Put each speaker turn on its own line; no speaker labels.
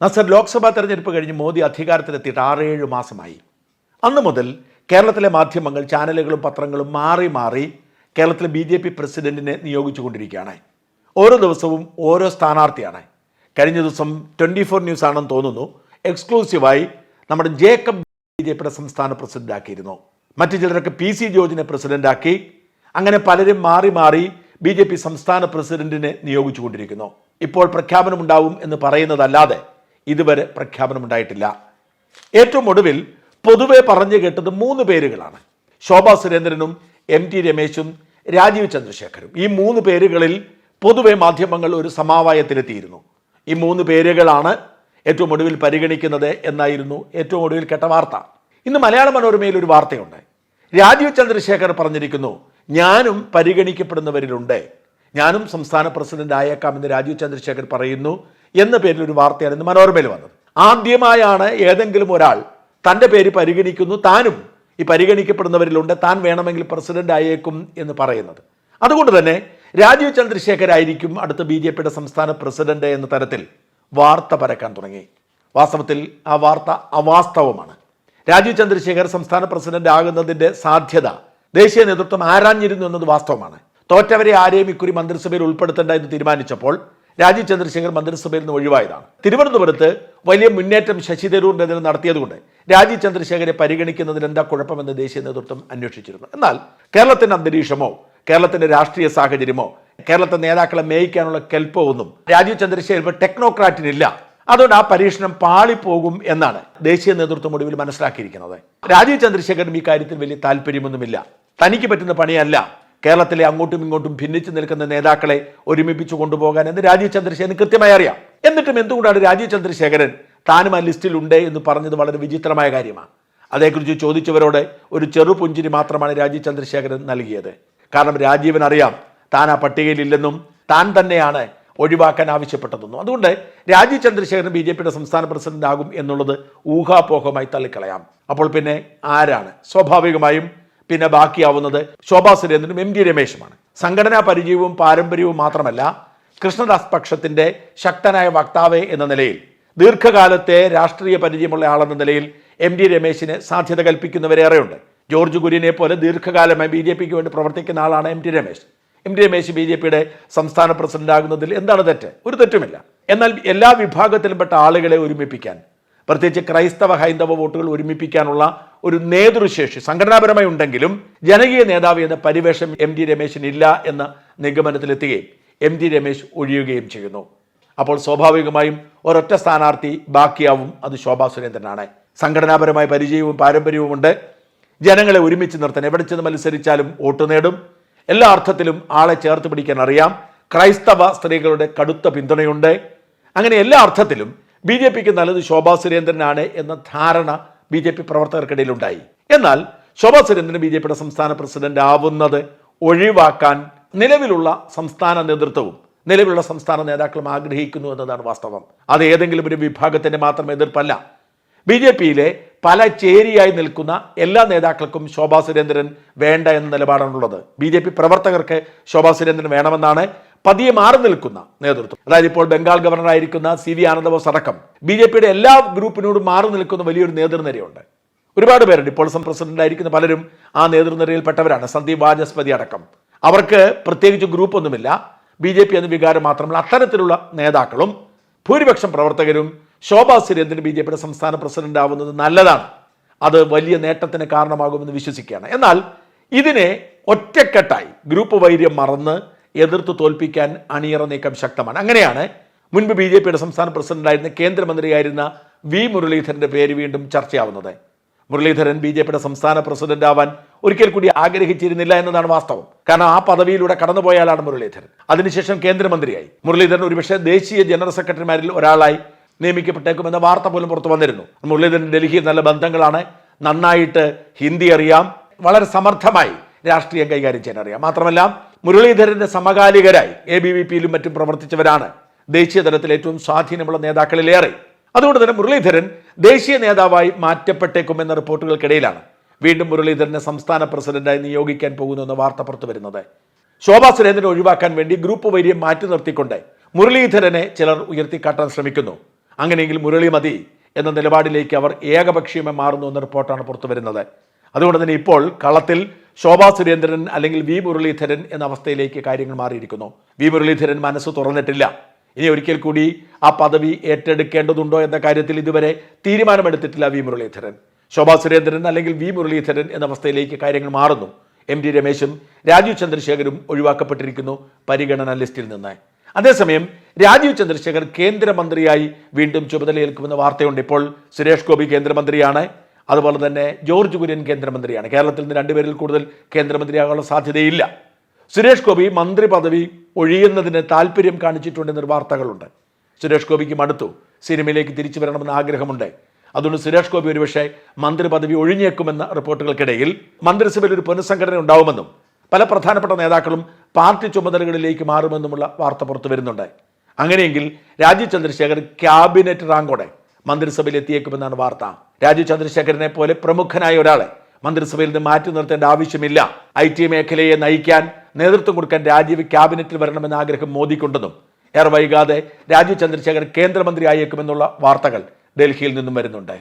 നസർ ലോക്സഭാ തെരഞ്ഞെടുപ്പ് കഴിഞ്ഞ് മോദി അധികാരത്തിലെത്തിയിട്ട് ആറേഴ് മാസമായി. അന്ന് മുതൽ കേരളത്തിലെ മാധ്യമങ്ങൾ ചാനലുകളും പത്രങ്ങളും മാറി മാറി കേരളത്തിലെ ബി ജെ പി പ്രസിഡന്റിനെ നിയോഗിച്ചുകൊണ്ടിരിക്കുകയാണ്. ഓരോ ദിവസവും ഓരോ സ്ഥാനാർത്ഥിയാണ്. കഴിഞ്ഞ ദിവസം ട്വന്റി ഫോർ ന്യൂസ് ആണെന്ന് തോന്നുന്നു എക്സ്ക്ലൂസീവായി നമ്മുടെ ജേക്കബ് ബി ജെ പിയുടെ സംസ്ഥാന പ്രസിഡന്റാക്കിയിരുന്നു. മറ്റു ചിലരൊക്കെ പി സി ജോർജിനെ പ്രസിഡന്റാക്കി. അങ്ങനെ പലരും മാറി മാറി ബി ജെ പി സംസ്ഥാന പ്രസിഡന്റിനെ നിയോഗിച്ചുകൊണ്ടിരിക്കുന്നു. ഇപ്പോൾ പ്രഖ്യാപനമുണ്ടാവും എന്ന് പറയുന്നതല്ലാതെ ഇതുവരെ പ്രഖ്യാപനമുണ്ടായിട്ടില്ല. ഏറ്റവും ഒടുവിൽ പൊതുവെ പറഞ്ഞു കേട്ടത് മൂന്ന് പേരുകളാണ്. ശോഭാ സുരേന്ദ്രനും എം ടി രമേശും രാജീവ് ചന്ദ്രശേഖരും. ഈ മൂന്ന് പേരുകളിൽ പൊതുവെ മാധ്യമങ്ങൾ ഒരു സമാവായത്തിലെത്തിയിരുന്നു. ഈ മൂന്ന് പേരുകളാണ് ഏറ്റവും ഒടുവിൽ പരിഗണിക്കുന്നത് എന്നായിരുന്നു ഏറ്റവും ഒടുവിൽ കേട്ട വാർത്ത. ഇന്ന് മലയാള മനോരമയിൽ ഒരു വാർത്തയുണ്ട്. രാജീവ് ചന്ദ്രശേഖർ പറഞ്ഞിരിക്കുന്നു ഞാനും പരിഗണിക്കപ്പെടുന്നവരിലുണ്ട്. ഞാനും സംസ്ഥാന പ്രസിഡന്റ് ആയേക്കാമെന്ന് രാജീവ് ചന്ദ്രശേഖർ പറയുന്നു. എന്ന പേരിൽ ഒരു വാർത്തയാണ് ഇന്ന് മനോരമയിൽ വന്നത്. ആദ്യമായാണ് ഏതെങ്കിലും ഒരാൾ തന്റെ പേര് പരിഗണിക്കുന്നു താനും ഈ പരിഗണിക്കപ്പെടുന്നവരിലുണ്ട് താൻ വേണമെങ്കിൽ പ്രസിഡന്റ് ആയേക്കും എന്ന് പറയുന്നത്. അതുകൊണ്ട് തന്നെ രാജീവ് ചന്ദ്രശേഖർ ആയിരിക്കും അടുത്ത ബി ജെ പിയുടെ സംസ്ഥാന പ്രസിഡന്റ് എന്ന തരത്തിൽ വാർത്ത പരക്കാൻ തുടങ്ങി. വാസ്തവത്തിൽ ആ വാർത്ത അവാസ്തവമാണ്. രാജീവ് ചന്ദ്രശേഖർ സംസ്ഥാന പ്രസിഡന്റ് ആകുന്നതിന്റെ സാധ്യത ദേശീയ നേതൃത്വം ആരാഞ്ഞിരുന്നു എന്നത് വാസ്തവമാണ്. തോറ്റവരെ ആരെയും ഇക്കുറി മന്ത്രിസഭയിൽ ഉൾപ്പെടുത്തേണ്ട എന്ന് തീരുമാനിച്ചപ്പോൾ രാജീവ് ചന്ദ്രശേഖർ മന്ത്രിസഭയിൽ നിന്ന് ഒഴിവായതാണ്. തിരുവനന്തപുരത്ത് വലിയ മുന്നേറ്റം ശശി തരൂരിനെതിരെ നടത്തിയതുകൊണ്ട് രാജീവ് ചന്ദ്രശേഖരെ പരിഗണിക്കുന്നതിൽ എന്താ കുഴപ്പമെന്ന് ദേശീയ നേതൃത്വം അന്വേഷിച്ചിരുന്നു. എന്നാൽ കേരളത്തിന്റെ അന്തരീക്ഷമോ കേരളത്തിന്റെ രാഷ്ട്രീയ സാഹചര്യമോ കേരളത്തെ നേതാക്കളെ മേയിക്കാനുള്ള കെൽപ്പോ ഒന്നും രാജീവ് ചന്ദ്രശേഖർ ടെക്നോക്രാറ്റിനില്ല. അതുകൊണ്ട് ആ പരീക്ഷണം പാളിപ്പോകും എന്നാണ് ദേശീയ നേതൃത്വം ഒടുവിൽ മനസ്സിലാക്കിയിരിക്കുന്നത്. രാജീവ് ചന്ദ്രശേഖരനും ഈ കാര്യത്തിൽ വലിയ താല്പര്യമൊന്നുമില്ല. തനിക്ക് പറ്റുന്ന പണിയല്ല. കേരളത്തിലെ അങ്ങോട്ടും ഇങ്ങോട്ടും ഭിന്നിച്ചു നിൽക്കുന്ന നേതാക്കളെ ഒരുമിപ്പിച്ച് കൊണ്ടുപോകാൻ എന്ന് രാജീവ് ചന്ദ്രശേഖരൻ കൃത്യമായി അറിയാം. എന്നിട്ടും എന്തുകൊണ്ടാണ് രാജീവ് ചന്ദ്രശേഖരൻ താനും ആ ലിസ്റ്റിലുണ്ട് എന്ന് പറഞ്ഞത് വളരെ വിചിത്രമായ കാര്യമാണ്. അതേക്കുറിച്ച് ചോദിച്ചവരോട് ഒരു ചെറുപുഞ്ചിരി മാത്രമാണ് രാജീവ് ചന്ദ്രശേഖരൻ നൽകിയത്. കാരണം രാജീവൻ അറിയാം താൻ ആ പട്ടികയിലില്ലെന്നും താൻ തന്നെയാണ് ഒഴിവാക്കാൻ ആവശ്യപ്പെട്ടതെന്നും. അതുകൊണ്ട് രാജീവ് ചന്ദ്രശേഖരൻ ബി ജെ പിയുടെ സംസ്ഥാന പ്രസിഡന്റ് ആകും എന്നുള്ളത് ഊഹാപോഹമായി തള്ളിക്കളയാം. അപ്പോൾ പിന്നെ ആരാണ്? സ്വാഭാവികമായും പിന്നെ ബാക്കിയാവുന്നത് ശോഭാ സുരേന്ദ്രനും എം ഡി രമേശുമാണ്. സംഘടനാ പരിചയവും പാരമ്പര്യവും മാത്രമല്ല കൃഷ്ണദാസ് പക്ഷത്തിന്റെ ശക്തനായ വക്താവ് എന്ന നിലയിൽ ദീർഘകാലത്തെ രാഷ്ട്രീയ പരിചയമുള്ള ആളെന്ന നിലയിൽ എം ഡി രമേശിന് സാധ്യത കൽപ്പിക്കുന്നവരേറെയുണ്ട് ജോർജ് കുര്യനെ പോലെ ദീർഘകാലമായി ബി ജെ പിക്ക് വേണ്ടി പ്രവർത്തിക്കുന്ന ആളാണ് M T Ramesh. M T Ramesh B J പിയുടെ സംസ്ഥാന പ്രസിഡന്റ് ആകുന്നതിൽ എന്താണ് തെറ്റ്? ഒരു തെറ്റുമില്ല. എന്നാൽ എല്ലാ വിഭാഗത്തിലും പെട്ട ആളുകളെ ഒരുമിപ്പിക്കാൻ പ്രത്യേകിച്ച് ക്രൈസ്തവ ഹൈന്ദവ വോട്ടുകൾ ഒരുമിപ്പിക്കാനുള്ള ഒരു നേതൃശേഷി സംഘടനാപരമായി ഉണ്ടെങ്കിലും ജനകീയ നേതാവ് എന്ന പരിവേഷം എം ടി രമേശിന് ഇല്ല എന്ന നിഗമനത്തിലെത്തുകയും എം ടി രമേശ് ഒഴിയുകയും ചെയ്യുന്നു. അപ്പോൾ സ്വാഭാവികമായും ഒരൊറ്റ സ്ഥാനാർത്ഥി ബാക്കിയാവും അത് ശോഭാ സുരേന്ദ്രനാണ്. സംഘടനാപരമായ പരിചയവും പാരമ്പര്യവും ഉണ്ട്. ജനങ്ങളെ ഒരുമിച്ച് നിർത്താൻ എവിടെ ചെന്ന് മത്സരിച്ചാലും വോട്ട് നേടും. എല്ലാ അർത്ഥത്തിലും ആളെ ചേർത്ത് പിടിക്കാൻ അറിയാം. ക്രൈസ്തവ സ്ത്രീകളുടെ കടുത്ത പിന്തുണയുണ്ട്. അങ്ങനെ എല്ലാ അർത്ഥത്തിലും ബി ജെ പിക്ക് നല്ലത് ശോഭാ സുരേന്ദ്രനാണ് എന്ന ധാരണ ബി ജെ പി പ്രവർത്തകർക്കിടയിലുണ്ടായി. എന്നാൽ ശോഭാ സുരേന്ദ്രൻ ബി ജെ പിയുടെ സംസ്ഥാന പ്രസിഡന്റ് ആവുന്നത് ഒഴിവാക്കാൻ നിലവിലുള്ള സംസ്ഥാന നേതൃത്വവും നിലവിലുള്ള സംസ്ഥാന നേതാക്കളും ആഗ്രഹിക്കുന്നു എന്നതാണ് വാസ്തവം. അത് ഏതെങ്കിലും ഒരു വിഭാഗത്തിന്റെ മാത്രം എതിർപ്പല്ല. ബി ജെ പിയിലെ പല ചേരിയായി നിൽക്കുന്ന എല്ലാ നേതാക്കൾക്കും ശോഭാ സുരേന്ദ്രൻ വേണ്ട എന്ന നിലപാടാണുള്ളത്. ബി ജെ പി പ്രവർത്തകർക്ക് ശോഭാ സുരേന്ദ്രൻ വേണമെന്നാണ് പതിയെ മാറി നിൽക്കുന്ന നേതൃത്വം. അതായത് ഇപ്പോൾ ബംഗാൾ ഗവർണറായിരിക്കുന്ന സി വി ആനന്ദബോസ് അടക്കം ബി ജെ പിയുടെ എല്ലാ ഗ്രൂപ്പിനോടും മാറി നിൽക്കുന്ന വലിയൊരു നേതൃനിരയുണ്ട്. ഒരുപാട് പേരുണ്ട്. ഇപ്പോൾ സം പ്രസിഡന്റ് ആയിരിക്കുന്ന പലരും ആ നേതൃനിരയിൽപ്പെട്ടവരാണ്. സന്ദീപ് വാചസ്പതി അടക്കം. അവർക്ക് പ്രത്യേകിച്ച് ഗ്രൂപ്പൊന്നുമില്ല. ബി ജെ പി എന്ന വികാരം മാത്രമല്ല അത്തരത്തിലുള്ള നേതാക്കളും ഭൂരിപക്ഷം പ്രവർത്തകരും ശോഭാ സുരേന്ദ്രൻ ബി ജെ പിയുടെ സംസ്ഥാന പ്രസിഡന്റ് ആവുന്നത് നല്ലതാണ്. അത് വലിയ നേട്ടത്തിന് കാരണമാകുമെന്ന് വിശ്വസിക്കുകയാണ്. എന്നാൽ ഇതിനെ ഒറ്റക്കെട്ടായി ഗ്രൂപ്പ് വൈര്യം മറന്ന് എതിർത്ത് തോൽപ്പിക്കാൻ അണിയറ നീക്കം ശക്തമാണ്. അങ്ങനെയാണ് മുൻപ് ബി ജെ പിയുടെ സംസ്ഥാന പ്രസിഡന്റായിരുന്ന കേന്ദ്രമന്ത്രിയായിരുന്ന വി മുരളീധരന്റെ പേര് വീണ്ടും ചർച്ചയാവുന്നത്. മുരളീധരൻ ബി ജെ പിയുടെ സംസ്ഥാന പ്രസിഡന്റ് ആവാൻ ഒരിക്കൽ കൂടി ആഗ്രഹിച്ചിരുന്നില്ല എന്നതാണ് വാസ്തവം. കാരണം ആ പദവിയിലൂടെ കടന്നുപോയാലാണ് മുരളീധരൻ. അതിനുശേഷം കേന്ദ്രമന്ത്രിയായി. മുരളീധരൻ ഒരുപക്ഷെ ദേശീയ ജനറൽ സെക്രട്ടറിമാരിൽ ഒരാളായി നിയമിക്കപ്പെട്ടേക്കുമെന്ന വാർത്ത പോലും പുറത്തു വന്നിരുന്നു. മുരളീധരൻ ഡൽഹിയിൽ നല്ല ബന്ധങ്ങളാണ്. നന്നായിട്ട് ഹിന്ദി അറിയാം. വളരെ സമർത്ഥമായി രാഷ്ട്രീയം കൈകാര്യം ചെയ്യാൻ അറിയാം. മാത്രമല്ല മുരളീധരന്റെ സമകാലികരായി എ ബി വി പിയിലും മറ്റും പ്രവർത്തിച്ചവരാണ്. ദേശീയ തലത്തിൽ ഏറ്റവും സ്വാധീനമുള്ള നേതാക്കളിലേറെ. അതുകൊണ്ട് തന്നെ മുരളീധരൻ ദേശീയ നേതാവായി മാറ്റപ്പെട്ടേക്കുമെന്ന റിപ്പോർട്ടുകൾക്കിടയിലാണ് വീണ്ടും മുരളീധരനെ സംസ്ഥാന പ്രസിഡന്റായി നിയോഗിക്കാൻ പോകുന്നു എന്ന വാർത്ത പുറത്തു വരുന്നത്. ശോഭാ സുരേന്ദ്രനെ ഒഴിവാക്കാൻ വേണ്ടി ഗ്രൂപ്പ് വൈര്യം മാറ്റി നിർത്തിക്കൊണ്ട് മുരളീധരനെ ചിലർ ഉയർത്തിക്കാട്ടാൻ ശ്രമിക്കുന്നു. അങ്ങനെയെങ്കിൽ മുരളി മതി എന്ന നിലപാടിലേക്ക് അവർ ഏകപക്ഷീയമായി മാറുന്നു എന്ന റിപ്പോർട്ടാണ് പുറത്തു വരുന്നത്. അതുകൊണ്ട് തന്നെ ഇപ്പോൾ കളത്തിൽ ശോഭാ സുരേന്ദ്രൻ അല്ലെങ്കിൽ വി മുരളീധരൻ എന്ന അവസ്ഥയിലേക്ക് കാര്യങ്ങൾ മാറിയിരിക്കുന്നു. വി മുരളീധരൻ മനസ്സ് തുറന്നിട്ടില്ല. ഇനി ഒരിക്കൽ കൂടി ആ പദവി ഏറ്റെടുക്കേണ്ടതുണ്ടോ എന്ന കാര്യത്തിൽ ഇതുവരെ തീരുമാനമെടുത്തിട്ടില്ല വി മുരളീധരൻ. ശോഭാ സുരേന്ദ്രൻ അല്ലെങ്കിൽ വി മുരളീധരൻ എന്ന അവസ്ഥയിലേക്ക് കാര്യങ്ങൾ മാറുന്നു. എം ടി രമേശും രാജീവ് ചന്ദ്രശേഖരും ഒഴിവാക്കപ്പെട്ടിരിക്കുന്നു പരിഗണന ലിസ്റ്റിൽ നിന്ന്. അതേസമയം രാജീവ് ചന്ദ്രശേഖർ കേന്ദ്രമന്ത്രിയായി വീണ്ടും ചുമതലയേൽക്കുമെന്ന വാർത്തയുണ്ട് ഇപ്പോൾ. സുരേഷ് ഗോപി കേന്ദ്രമന്ത്രിയാണ്. അതുപോലെ തന്നെ ജോർജ് കുര്യൻ കേന്ദ്രമന്ത്രിയാണ്. കേരളത്തിൽ നിന്ന് രണ്ടുപേരിൽ കൂടുതൽ കേന്ദ്രമന്ത്രിയാകാനുള്ള സാധ്യതയില്ല. സുരേഷ് ഗോപി മന്ത്രി പദവി ഒഴിയുന്നതിന് താല്പര്യം കാണിച്ചിട്ടുണ്ടെന്നൊരു വാർത്തകളുണ്ട്. സുരേഷ് ഗോപിക്ക് മടുത്തു സിനിമയിലേക്ക് തിരിച്ചു വരണമെന്ന് ആഗ്രഹമുണ്ട്. അതുകൊണ്ട് സുരേഷ് ഗോപി ഒരുപക്ഷെ മന്ത്രി പദവി ഒഴിഞ്ഞേക്കുമെന്ന റിപ്പോർട്ടുകൾക്കിടയിൽ മന്ത്രിസഭയിൽ ഒരു പുനഃസംഘടന ഉണ്ടാവുമെന്നും പല പ്രധാനപ്പെട്ട നേതാക്കളും പാർട്ടി ചുമതലകളിലേക്ക് മാറുമെന്നുമുള്ള വാർത്ത പുറത്തു വരുന്നുണ്ട്. അങ്ങനെയെങ്കിൽ രാജീവ് ചന്ദ്രശേഖർ ക്യാബിനറ്റ് റാങ്കോടെ മന്ത്രിസഭയിൽ എത്തിയേക്കുമെന്നാണ് വാർത്ത. രാജു ചന്ദ്രശേഖരനെ പോലെ പ്രമുഖനായ ഒരാളെ മന്ത്രിസഭയിൽ നിന്ന് മാറ്റി നിർത്തേണ്ട ആവശ്യമില്ല. ഐ ടി മേഖലയെ നയിക്കാൻ നേതൃത്വം കൊടുക്കാൻ രാജീവ് ക്യാബിനറ്റിൽ വരണമെന്ന ആഗ്രഹം മോദിക്കുണ്ടെന്നും ഏറെ വൈകാതെ രാജീവ് ചന്ദ്രശേഖർ കേന്ദ്രമന്ത്രി ആയേക്കുമെന്നുള്ള വാർത്തകൾ ഡൽഹിയിൽ നിന്നും വരുന്നുണ്ട്.